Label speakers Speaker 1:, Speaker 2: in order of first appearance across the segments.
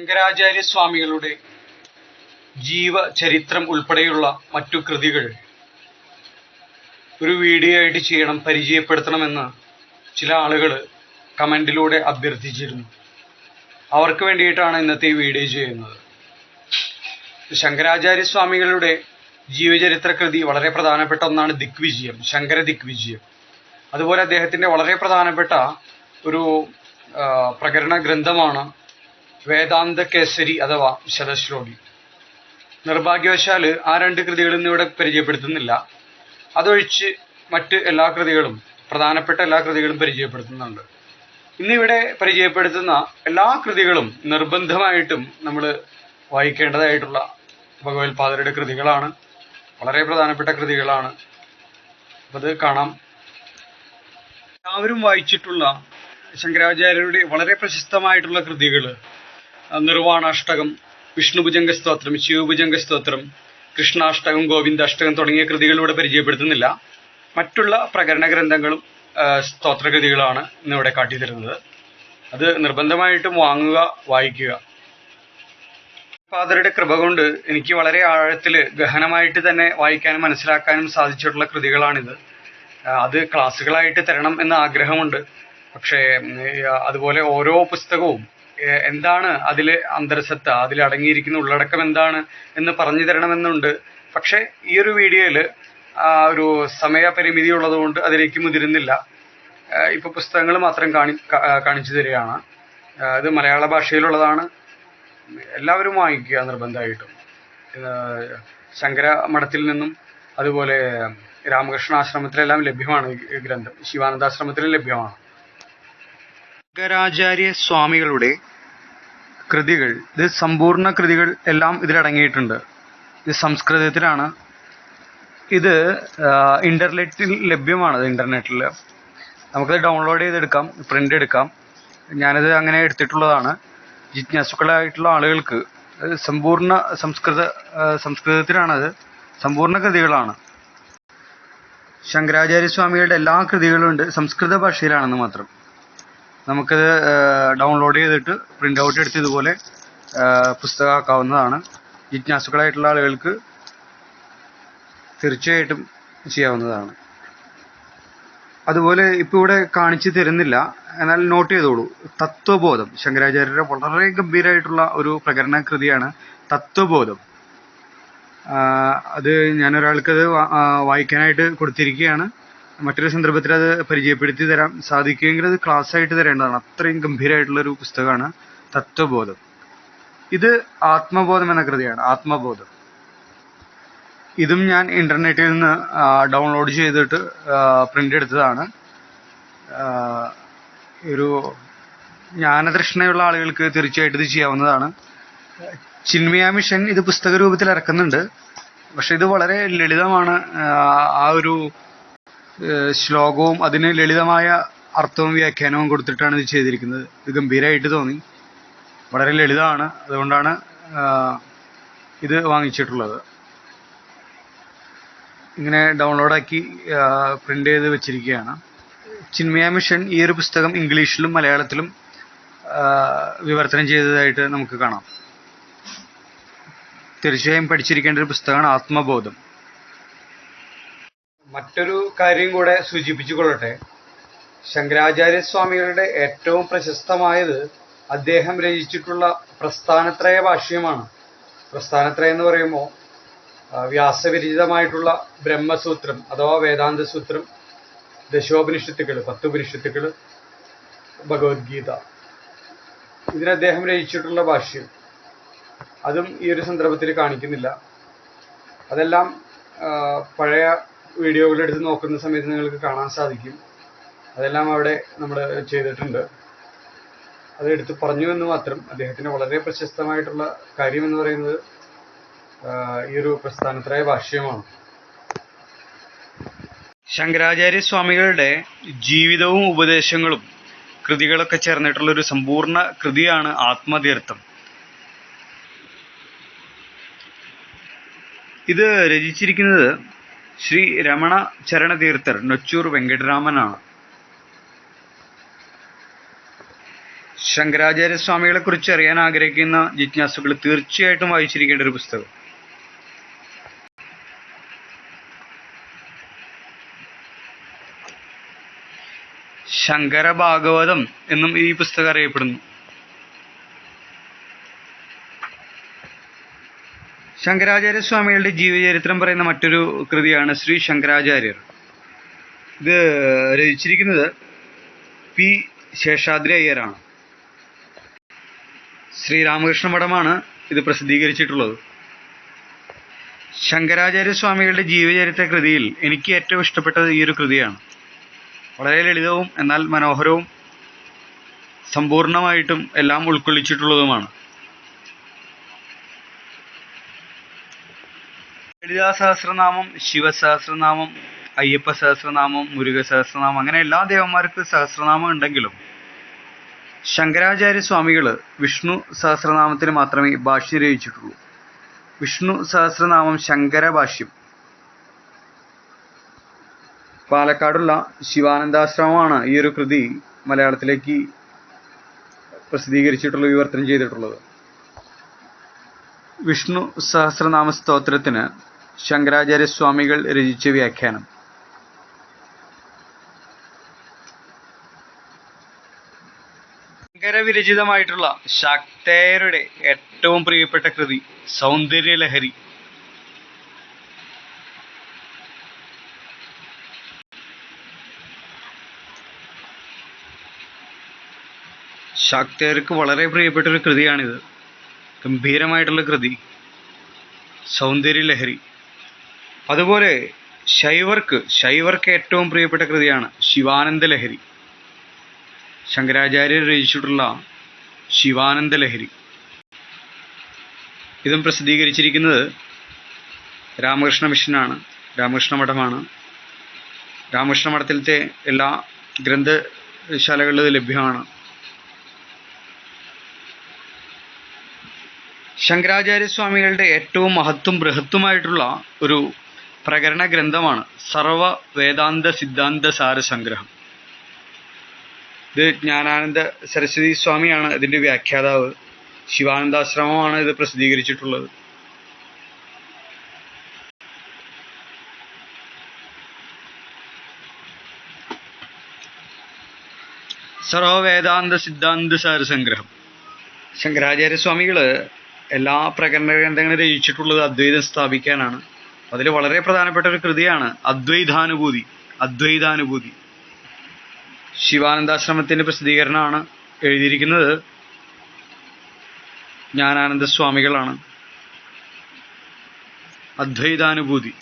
Speaker 1: ശങ്കരാചാര്യ സ്വാമികളുടെ ജീവചരിത്രം ഉൾപ്പെടെയുള്ള മറ്റു കൃതികൾ ഒരു വീഡിയോ ആയിട്ട് ചെയ്യണം പരിചയപ്പെടുത്തണമെന്ന് ചില ആളുകൾ കമന്റിലൂടെ അഭ്യർത്ഥിച്ചിരുന്നു. അവർക്ക് വേണ്ടിയിട്ടാണ് ഇന്നത്തെ ഈ വീഡിയോ ചെയ്യുന്നത്. ശങ്കരാചാര്യ സ്വാമികളുടെ ജീവചരിത്ര കൃതി വളരെ പ്രധാനപ്പെട്ട ഒന്നാണ് ദിഗ്വിജയം ശങ്കര ദിഗ്വിജയം അതുപോലെ അദ്ദേഹത്തിന്റെ വളരെ പ്രധാനപ്പെട്ട ഒരു പ്രകരണ ഗ്രന്ഥമാണ് വേദാന്ത കേസരി അഥവാ ശതശ്ലോകി നിർഭാഗ്യവശാൽ ആ രണ്ട് കൃതികളും ഇവിടെ പരിചയപ്പെടുത്തുന്നില്ല. അതൊഴിച്ച് മറ്റ് എല്ലാ കൃതികളും പ്രധാനപ്പെട്ട എല്ലാ കൃതികളും പരിചയപ്പെടുത്തുന്നുണ്ട്. ഇന്നിവിടെ പരിചയപ്പെടുത്തുന്ന എല്ലാ കൃതികളും നിർബന്ധമായിട്ടും നമ്മൾ വായിക്കേണ്ടതായിട്ടുള്ള ഭഗവത്പാദരുടെ കൃതികളാണ്. വളരെ പ്രധാനപ്പെട്ട കൃതികളാണ്. അത് കാണാം. എല്ലാവരും വായിച്ചിട്ടുള്ള ശങ്കരാചാര്യരുടെ വളരെ പ്രശസ്തമായിട്ടുള്ള കൃതികൾ നിർവാണാഷ്ടകം വിഷ്ണുഭുജംഗ സ്തോത്രം ശിവഭുജംഗ സ്തോത്രം കൃഷ്ണാഷ്ടകം ഗോവിന്ദാഷ്ടകം തുടങ്ങിയ കൃതികളിലൂടെ പരിചയപ്പെടുത്തുന്നില്ല. മറ്റുള്ള പ്രകരണ ഗ്രന്ഥങ്ങളും സ്തോത്രകൃതികളാണ് ഇന്നിവിടെ കാട്ടിത്തരുന്നത്. അത് നിർബന്ധമായിട്ടും വാങ്ങുക വായിക്കുക. ഫാദറുടെ കൃപ കൊണ്ട് എനിക്ക് വളരെ ആഴത്തിൽ ഗഹനമായിട്ട് തന്നെ വായിക്കാനും മനസ്സിലാക്കാനും സാധിച്ചിട്ടുള്ള കൃതികളാണിത്. അത് ക്ലാസ്സുകളായിട്ട് തരണം എന്ന ആഗ്രഹമുണ്ട്. പക്ഷേ അതുപോലെ ഓരോ പുസ്തകവും എന്താണ് അതിൽ അന്തരസത്ത? അതിൽ അടങ്ങിയിരിക്കുന്ന ഉള്ളടക്കം എന്താണ് എന്ന് പറഞ്ഞു തരണമെന്നുണ്ട്. പക്ഷേ ഈ ഒരു വീഡിയോയിൽ ഒരു സമയപരിമിതി ഉള്ളതുകൊണ്ട് അതിലേക്ക് മുതിരുന്നില്ല. ഇപ്പൊ പുസ്തകങ്ങൾ മാത്രം കാണി കാണിച്ചു തരികയാണ്. അത് മലയാള ഭാഷയിലുള്ളതാണ്. എല്ലാവരും വാങ്ങിക്കുക നിർബന്ധമായിട്ടും. ശങ്കര മഠത്തിൽ നിന്നും അതുപോലെ രാമകൃഷ്ണ ആശ്രമത്തിലെല്ലാം ലഭ്യമാണ് ഈ ഗ്രന്ഥം. ശിവാനന്ദാശ്രമത്തിലും ലഭ്യമാണ്. ശങ്കരാചാര്യ സ്വാമികളുടെ കൃതികൾ ഇത് സമ്പൂർണ കൃതികൾ എല്ലാം ഇതിലടങ്ങിയിട്ടുണ്ട്. ഇത് സംസ്കൃതത്തിലാണ്. ഇത് ഇന്റർനെറ്റിൽ ലഭ്യമാണ് ഇന്റർനെറ്റിൽ നമുക്കത് ഡൗൺലോഡ് ചെയ്തെടുക്കാം പ്രിന്റ് എടുക്കാം. ഞാനത് അങ്ങനെ എടുത്തിട്ടുള്ളതാണ്. ജിജ്ഞാസുക്കളായിട്ടുള്ള ആളുകൾക്ക് സമ്പൂർണ സംസ്കൃത സംസ്കൃതത്തിലാണത്. സമ്പൂർണ കൃതികളാണ്. ശങ്കരാചാര്യ സ്വാമികളുടെ എല്ലാ കൃതികളും ഉണ്ട്. സംസ്കൃത ഭാഷയിലാണെന്ന് മാത്രം. നമുക്കത് ഡൗൺലോഡ് ചെയ്തിട്ട് പ്രിന്റ് ഔട്ട് എടുത്ത് ഇതുപോലെ പുസ്തകമാക്കാവുന്നതാണ്. ജിജ്ഞാസുക്കളായിട്ടുള്ള ആളുകൾക്ക് തീർച്ചയായിട്ടും ചെയ്യാവുന്നതാണ്. അതുപോലെ ഇപ്പൊ ഇവിടെ കാണിച്ചു തരുന്നില്ല. എന്നാൽ നോട്ട് ചെയ്തോളൂ. തത്വബോധം. ശങ്കരാചാര്യരുടെ വളരെ ഗംഭീരമായിട്ടുള്ള ഒരു പ്രകടന കൃതിയാണ് തത്വബോധം അത് ഞാൻ ഒരാൾക്കത് വായിക്കാനായിട്ട് കൊടുത്തിരിക്കുകയാണ്. മറ്റൊരു സന്ദർഭത്തിൽ അത് പരിചയപ്പെടുത്തി തരാം. സാധിക്കുമെങ്കിൽ അത് ക്ലാസ് ആയിട്ട് തരേണ്ടതാണ്. അത്രയും ഗംഭീരമായിട്ടുള്ള ഒരു പുസ്തകമാണ് തത്വബോധം. ഇത് ആത്മബോധം എന്ന കൃതിയാണ്. ആത്മബോധം. ഇതും ഞാൻ ഇന്റർനെറ്റിൽ നിന്ന് ഡൗൺലോഡ് ചെയ്തിട്ട് പ്രിന്റ് എടുത്തതാണ്. ഒരു ജ്ഞാനതൃഷ്ണയുള്ള ആളുകൾക്ക് തീർച്ചയായിട്ടും ഇത് ചെയ്യാവുന്നതാണ്. ചിന്മയ മിഷൻ ഇത് പുസ്തക രൂപത്തിൽ ഇറക്കുന്നുണ്ട്. പക്ഷെ ഇത് വളരെ ലളിതമാണ്. ആ, ഒരു ശ്ലോകവും അതിന് ലളിതമായ അർത്ഥവും വ്യാഖ്യാനവും കൊടുത്തിട്ടാണ് ഇത് ചെയ്തിരിക്കുന്നത്. ഇത് ഗംഭീരമായിട്ട് തോന്നി. വളരെ ലളിതമാണ്. അതുകൊണ്ടാണ് ഇത് വാങ്ങിച്ചിട്ടുള്ളത്. ഇങ്ങനെ ഡൗൺലോഡാക്കി പ്രിന്റ് ചെയ്ത് വെച്ചിരിക്കുകയാണ്. ചിന്മയ മിഷൻ ഈ ഒരു പുസ്തകം ഇംഗ്ലീഷിലും മലയാളത്തിലും വിവർത്തനം ചെയ്തതായിട്ട് നമുക്ക് കാണാം. തീർച്ചയായും പഠിച്ചിരിക്കേണ്ട ഒരു പുസ്തകമാണ് ആത്മബോധം. മറ്റൊരു കാര്യം കൂടെ സൂചിപ്പിച്ചുകൊള്ളട്ടെ. ശങ്കരാചാര്യസ്വാമികളുടെ സ്വാമികളുടെ ഏറ്റവും പ്രശസ്തമായത് അദ്ദേഹം രചിച്ചിട്ടുള്ള പ്രസ്ഥാനത്രയ ഭാഷ്യമാണ്. പ്രസ്ഥാനത്രയം എന്ന് പറയുമ്പോൾ വ്യാസവിരചിതമായിട്ടുള്ള ബ്രഹ്മസൂത്രം അഥവാ വേദാന്ത സൂത്രം ദശോപനിഷത്തുക്കൾ പത്ത് ഉപനിഷത്തുക്കൾ ഭഗവത്ഗീത. ഇതിന് അദ്ദേഹം രചിച്ചിട്ടുള്ള ഭാഷ്യം. അതും ഈ ഒരു സന്ദർഭത്തിൽ കാണിക്കുന്നില്ല. അതെല്ലാം പഴയ വീഡിയോകൾ എടുത്ത് നോക്കുന്ന സമയത്ത് നിങ്ങൾക്ക് കാണാൻ സാധിക്കും. അതെല്ലാം അവിടെ നമ്മൾ ചെയ്തിട്ടുണ്ട്. അത് എടുത്ത് പറഞ്ഞു എന്ന് മാത്രം. അദ്ദേഹത്തിന് വളരെ പ്രശസ്തമായിട്ടുള്ള കാര്യം എന്ന് പറയുന്നത് ഈ ഒരു പ്രസ്ഥാനത്തിലായ ഭാഷ്യമാണ്. ശങ്കരാചാര്യ സ്വാമികളുടെ ജീവിതവും ഉപദേശങ്ങളും കൃതികളൊക്കെ ചേർന്നിട്ടുള്ള ഒരു സമ്പൂർണ കൃതിയാണ് ആത്മതീർത്ഥം. ഇത് രചിച്ചിരിക്കുന്നത് ശ്രീ രമണ ചരണതീർത്ഥർ നൊച്ചൂർ വെങ്കടരാമനാണ്. ശങ്കരാചാര്യ സ്വാമികളെ കുറിച്ച് അറിയാൻ ആഗ്രഹിക്കുന്ന ജിജ്ഞാസുകൾ തീർച്ചയായിട്ടും വായിച്ചിരിക്കേണ്ട ഒരു പുസ്തകം. ശങ്കര ഭാഗവതം എന്നും ഈ പുസ്തകം അറിയപ്പെടുന്നു. ശങ്കരാചാര്യ സ്വാമികളുടെ ജീവചരിത്രം പറയുന്ന മറ്റൊരു കൃതിയാണ് ശ്രീ ശങ്കരാചാര്യർ. ഇത് രചിച്ചിരിക്കുന്നത് പി ശേഷാദ്രി അയ്യരാണ്. ശ്രീരാമകൃഷ്ണ മഠമാണ് ഇത് പ്രസിദ്ധീകരിച്ചിട്ടുള്ളത്. ശങ്കരാചാര്യ സ്വാമികളുടെ ജീവചരിത്ര കൃതിയിൽ എനിക്ക് ഏറ്റവും ഇഷ്ടപ്പെട്ടത് ഈ ഒരു കൃതിയാണ്. വളരെ ലളിതവും എന്നാൽ മനോഹരവും സമ്പൂർണമായിട്ടും എല്ലാം ഉൾക്കൊള്ളിച്ചിട്ടുള്ളതുമാണ്. ലളിതാ സഹസ്രനാമം ശിവസഹസ്രനാമം അയ്യപ്പ സഹസ്രനാമം മുരുക സഹസ്രനാമം അങ്ങനെ എല്ലാ ദേവന്മാർക്ക് സഹസ്രനാമം ഉണ്ടെങ്കിലും ശങ്കരാചാര്യ സ്വാമികൾ വിഷ്ണു സഹസ്രനാമത്തിന് മാത്രമേ ഭാഷ്യം രചിച്ചിട്ടുള്ളൂ. വിഷ്ണു സഹസ്രനാമം ശങ്കര ഭാഷ്യം പാലക്കാടുള്ള ശിവാനന്ദാശ്രമമാണ് ഈ ഒരു കൃതി മലയാളത്തിലേക്ക് പ്രസിദ്ധീകരിച്ചിട്ടുള്ള വിവർത്തനം ചെയ്തിട്ടുള്ളത്. വിഷ്ണു സഹസ്രനാമ സ്തോത്രത്തിന് ശങ്കരാചാര്യ സ്വാമികൾ രചിച്ച വ്യാഖ്യാനം. ശങ്കരവിരചിതമായിട്ടുള്ള ശാക്തേയരുടെ ഏറ്റവും പ്രിയപ്പെട്ട കൃതി സൗന്ദര്യലഹരി. ശാക്തേർക്ക് വളരെ പ്രിയപ്പെട്ട ഒരു കൃതിയാണിത്. ഗംഭീരമായിട്ടുള്ള കൃതി സൗന്ദര്യലഹരി. അതുപോലെ ശൈവർക്ക് ശൈവർക്ക് ഏറ്റവും പ്രിയപ്പെട്ട കൃതിയാണ് ശിവാനന്ദ ലഹരി. ശങ്കരാചാര്യർ രചിച്ചിട്ടുള്ള ശിവാനന്ദ ലഹരി. ഇതും പ്രസിദ്ധീകരിച്ചിരിക്കുന്നത് രാമകൃഷ്ണ മിഷനാണ് രാമകൃഷ്ണ മഠമാണ്. രാമകൃഷ്ണ മഠത്തിലത്തെ എല്ലാ ഗ്രന്ഥശാലകളിലും ലഭ്യമാണ്. ശങ്കരാചാര്യ സ്വാമികളുടെ ഏറ്റവും മഹത്വം ബൃഹത്തുമായിട്ടുള്ള ഒരു പ്രകരണ ഗ്രന്ഥമാണ് സർവ വേദാന്ത സിദ്ധാന്ത സാര സംഗ്രഹം. ഇത് ജ്ഞാനാനന്ദ സരസ്വതി സ്വാമിയാണ് ഇതിന്റെ വ്യാഖ്യാതാവ്. ശിവാനന്ദാശ്രമമാണ് ഇത് പ്രസിദ്ധീകരിച്ചിട്ടുള്ളത്. സർവ വേദാന്ത സിദ്ധാന്ത സാര സംഗ്രഹം. ശങ്കരാചാര്യ സ്വാമികൾ എല്ലാ പ്രകരണ ഗ്രന്ഥങ്ങളും രചിച്ചിട്ടുള്ളത് അദ്വൈതം സ്ഥാപിക്കാനാണ്. അതിൽ വളരെ പ്രധാനപ്പെട്ട ഒരു കൃതിയാണ് അദ്വൈതാനുഭൂതി അദ്വൈതാനുഭൂതി. ശിവാനന്ദാശ്രമത്തിന്റെ പ്രസിദ്ധീകരണമാണ് എഴുതിയിരിക്കുന്നത്. ജ്ഞാനാനന്ദ സ്വാമികളാണ് അദ്വൈതാനുഭൂതി.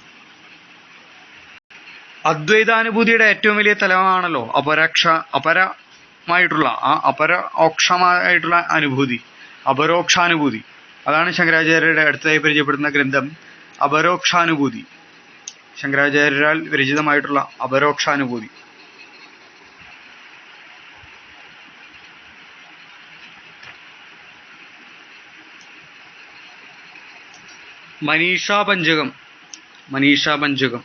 Speaker 1: അദ്വൈതാനുഭൂതിയുടെ ഏറ്റവും വലിയ തലമാണല്ലോ അപരക്ഷ അപരമായിട്ടുള്ള ആ അപരോക്ഷമായിട്ടുള്ള അനുഭൂതി അപരോക്ഷാനുഭൂതി. അതാണ് ശങ്കരാചാര്യരുടെ അടുത്തായി പരിചയപ്പെടുന്ന ഗ്രന്ഥം. അപരോക്ഷാനുഭൂതി. ശങ്കരാചാര്യരാൽ വിരചിതമായിട്ടുള്ള അപരോക്ഷാനുഭൂതി. മനീഷാ പഞ്ചകം മനീഷാ പഞ്ചകം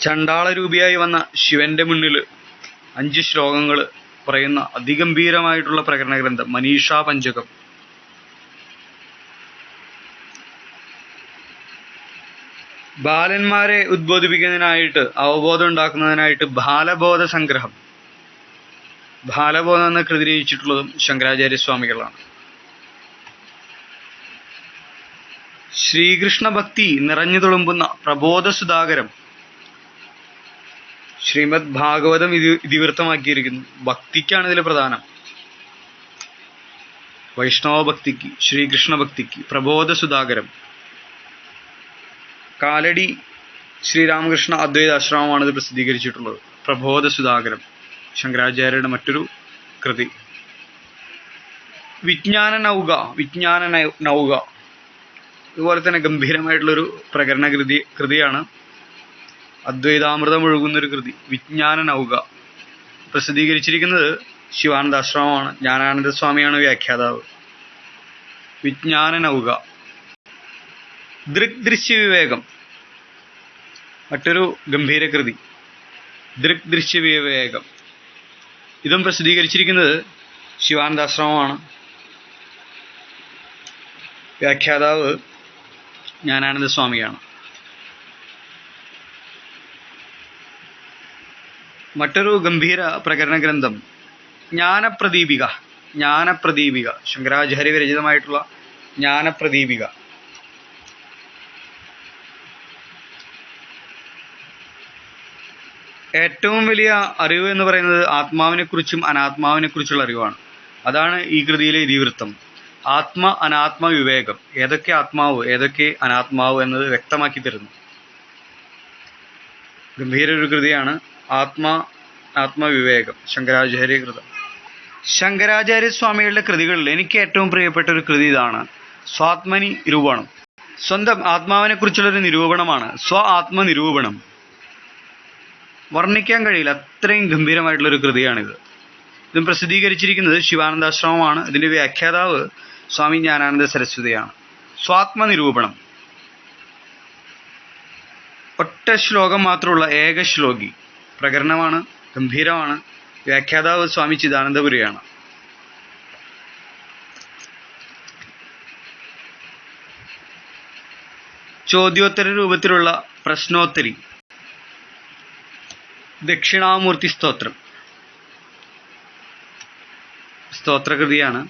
Speaker 1: ചണ്ടാളരൂപിയായി വന്ന ശിവന്റെ മുന്നിൽ അഞ്ച് ശ്ലോകങ്ങൾ പറയുന്ന അതിഗംഭീരമായിട്ടുള്ള പ്രകരണ ഗ്രന്ഥം മനീഷാ പഞ്ചകം ബാലന്മാരെ ഉദ്ബോധിപ്പിക്കുന്നതിനായിട്ട് അവബോധം ഉണ്ടാക്കുന്നതിനായിട്ട് ബാലബോധ സംഗ്രഹം. ബാലബോധം എന്ന കൃതി രചിച്ചിട്ടുള്ളതും ശങ്കരാചാര്യ സ്വാമികളാണ്. ശ്രീകൃഷ്ണ ഭക്തി നിറഞ്ഞു തുളുമ്പുന്ന പ്രബോധ സുധാകരം ശ്രീമദ് ഭാഗവതം ഇതി ഇതിവൃത്തമാക്കിയിരിക്കുന്നു. ഭക്തിക്കാണ് ഇതിൽ പ്രധാനം. വൈഷ്ണവ ഭക്തിക്ക് ശ്രീകൃഷ്ണ ഭക്തിക്ക് പ്രബോധ സുധാകരം. കാലടി ശ്രീരാമകൃഷ്ണ അദ്വൈതാശ്രമമാണ് ഇത് പ്രസിദ്ധീകരിച്ചിട്ടുള്ളത്. പ്രബോധ സുധാകരം ശങ്കരാചാര്യരുടെ മറ്റൊരു കൃതി. വിജ്ഞാന നൗക വിജ്ഞാന നൗക. ഇതുപോലെ തന്നെ ഗംഭീരമായിട്ടുള്ളൊരു പ്രകരണ കൃതി കൃതിയാണ് അദ്വൈതാമൃതം ഒഴുകുന്ന ഒരു കൃതി വിജ്ഞാന നൗക. പ്രസിദ്ധീകരിച്ചിരിക്കുന്നത് ശിവാനന്ദാശ്രമമാണ് ജ്ഞാനാനന്ദ സ്വാമിയാണ് വ്യാഖ്യാതാവ്. വിജ്ഞാന നൗക. ദൃക്ദൃശ്യ വിവേകം മറ്റൊരു ഗംഭീര കൃതി ദൃക് വിവേകം ഇതും പ്രസിദ്ധീകരിച്ചിരിക്കുന്നത് ശിവാനന്ദാശ്രമമാണ്. വ്യാഖ്യാതാവ് ജ്ഞാനാനന്ദ സ്വാമിയാണ്. മറ്റൊരു ഗംഭീര പ്രകരണ ഗ്രന്ഥം ജ്ഞാനപ്രദീപിക ജ്ഞാനപ്രദീപിക ശങ്കരാചാര്യ വിരചിതമായിട്ടുള്ള ജ്ഞാനപ്രദീപിക. ഏറ്റവും വലിയ അറിവ് എന്ന് പറയുന്നത് ആത്മാവിനെക്കുറിച്ചും അനാത്മാവിനെക്കുറിച്ചുള്ള അറിവാണ്. അതാണ് ഈ കൃതിയിലെ ഇതിവൃത്തം. ആത്മ അനാത്മ വിവേകം. ഏതൊക്കെ ആത്മാവ് ഏതൊക്കെ അനാത്മാവ് എന്നത് വ്യക്തമാക്കി തരുന്നു. ഗംഭീര ഒരു കൃതിയാണ് ആത്മ ആത്മവിവേകം ശങ്കരാചാര്യ കൃതം. ശങ്കരാചാര്യ സ്വാമികളുടെ കൃതികളിൽ എനിക്ക് ഏറ്റവും പ്രിയപ്പെട്ട ഒരു കൃതി ഇതാണ്. സ്വാത്മനി നിരൂപണം. സ്വന്തം ആത്മാവിനെ കുറിച്ചുള്ളൊരു നിരൂപണമാണ്. സ്വ ആത്മ നിരൂപണം വർണിക്കാൻ കഴിയില്ല. അത്രയും ഗംഭീരമായിട്ടുള്ളൊരു കൃതിയാണിത്. ഇതും പ്രസിദ്ധീകരിച്ചിരിക്കുന്നത് ശിവാനന്ദാശ്രമമാണ്. ഇതിന്റെ വ്യാഖ്യാതാവ് സ്വാമി ജ്ഞാനാനന്ദ സരസ്വതിയാണ്. സ്വാത്മനിരൂപണം. ഒറ്റ ശ്ലോകം മാത്രമുള്ള ഏക ശ്ലോകി. പ്രകരണമാണ് ഗംഭീരമാണ്. വ്യാഖ്യാതാവ് സ്വാമി ചിദാനന്ദപുരിയാണ്. ചോദ്യോത്തര രൂപത്തിലുള്ള പ്രശ്നോത്തരി. ദക്ഷിണാമൂർത്തി സ്തോത്രം. സ്തോത്രകൃതിയാണ്.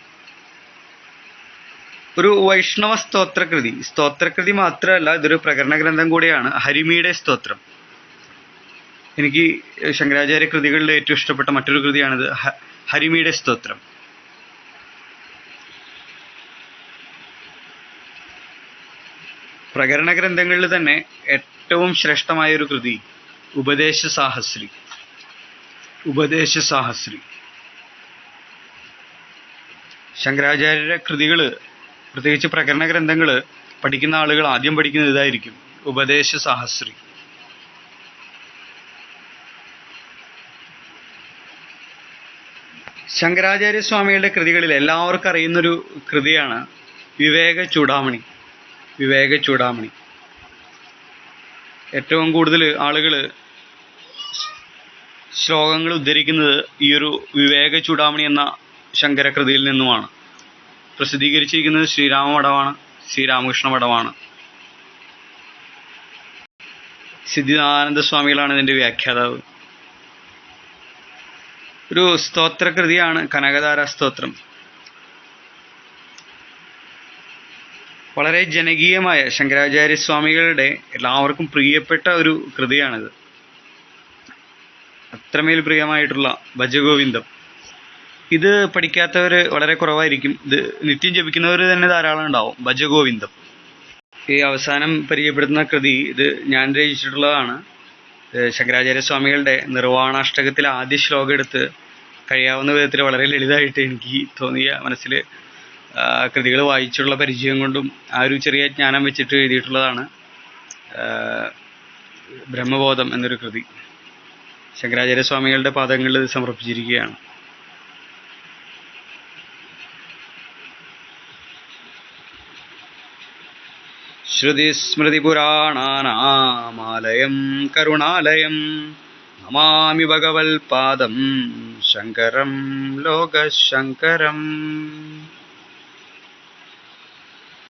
Speaker 1: ഒരു വൈഷ്ണവ സ്തോത്രകൃതി. സ്തോത്രകൃതി മാത്രമല്ല ഇതൊരു പ്രകരണ ഗ്രന്ഥം കൂടിയാണ്. ഹരിമിയുടെ സ്തോത്രം. എനിക്ക് ശങ്കരാചാര്യ കൃതികളിൽ ഏറ്റവും ഇഷ്ടപ്പെട്ട മറ്റൊരു കൃതിയാണിത്. ഹരിമിയുടെ സ്തോത്രം. പ്രകരണ ഗ്രന്ഥങ്ങളിൽ തന്നെ ഏറ്റവും ശ്രേഷ്ഠമായ ഒരു കൃതി ഉപദേശ സാഹസ്രി ഉപദേശ സാഹസ്രി ശങ്കരാചാര്യരുടെ കൃതികൾ പ്രത്യേകിച്ച് പ്രകരണ ഗ്രന്ഥങ്ങൾ പഠിക്കുന്ന ആളുകൾ ആദ്യം പഠിക്കുന്നത് ഇതായിരിക്കും ഉപദേശ സാഹസ്രി ശങ്കരാചാര്യ സ്വാമികളുടെ കൃതികളിൽ എല്ലാവർക്കും അറിയുന്നൊരു കൃതിയാണ് വിവേക ചൂടാമണി. വിവേക ചൂടാമണി. ഏറ്റവും കൂടുതൽ ആളുകൾ ശ്ലോകങ്ങൾ ഉദ്ധരിക്കുന്നത് ഈ ഒരു വിവേക ചൂടാമണി എന്ന ശങ്കരകൃതിയിൽ നിന്നുമാണ്. പ്രസിദ്ധീകരിച്ചിരിക്കുന്നത് ശ്രീരാമ മഠമാണ് ശ്രീരാമകൃഷ്ണ മഠമാണ് സിദ്ധിദാനന്ദ സ്വാമികളാണ് ഇതിന്റെ വ്യാഖ്യാതാവ്. ഒരു സ്തോത്രകൃതിയാണ് കനകധാര സ്തോത്രം. വളരെ ജനകീയമായ ശങ്കരാചാര്യ സ്വാമികളുടെ എല്ലാവർക്കും പ്രിയപ്പെട്ട ഒരു കൃതിയാണിത്. അത്രമേൽ പ്രിയമായിട്ടുള്ള ഭജഗോവിന്ദം. ഇത് പഠിക്കാത്തവർ വളരെ കുറവായിരിക്കും. ഇത് നിത്യം ജപിക്കുന്നവർ തന്നെ ധാരാളം ഉണ്ടാവും. ഭജഗോവിന്ദം. ഈ അവസാനം പരിചയപ്പെടുത്തുന്ന കൃതി ഇത് ഞാൻ രചിച്ചിട്ടുള്ളതാണ്. ശങ്കരാചാര്യ സ്വാമികളുടെ നിർവാണാഷ്ടകത്തിലെ ആദ്യ ശ്ലോകം എടുത്ത് കഴിയാവുന്ന വിധത്തിൽ വളരെ ലളിതമായിട്ട് എനിക്ക് തോന്നിയ മനസ്സിൽ കൃതികൾ വായിച്ചുള്ള പരിചയം കൊണ്ടും ആ ഒരു ചെറിയ ജ്ഞാനം വെച്ചിട്ട് എഴുതിയിട്ടുള്ളതാണ് ബ്രഹ്മബോധം എന്നൊരു കൃതി. ശങ്കരാചാര്യ സ്വാമികളുടെ പാദങ്ങളിൽ സമർപ്പിച്ചിരിക്കുകയാണ്. ശ്രുതിസ്മൃതിപുരാണാനാമാലയം കരുണാലയം നമാമി ഭഗവത്പാദം ശങ്കരം ലോകശങ്കരം.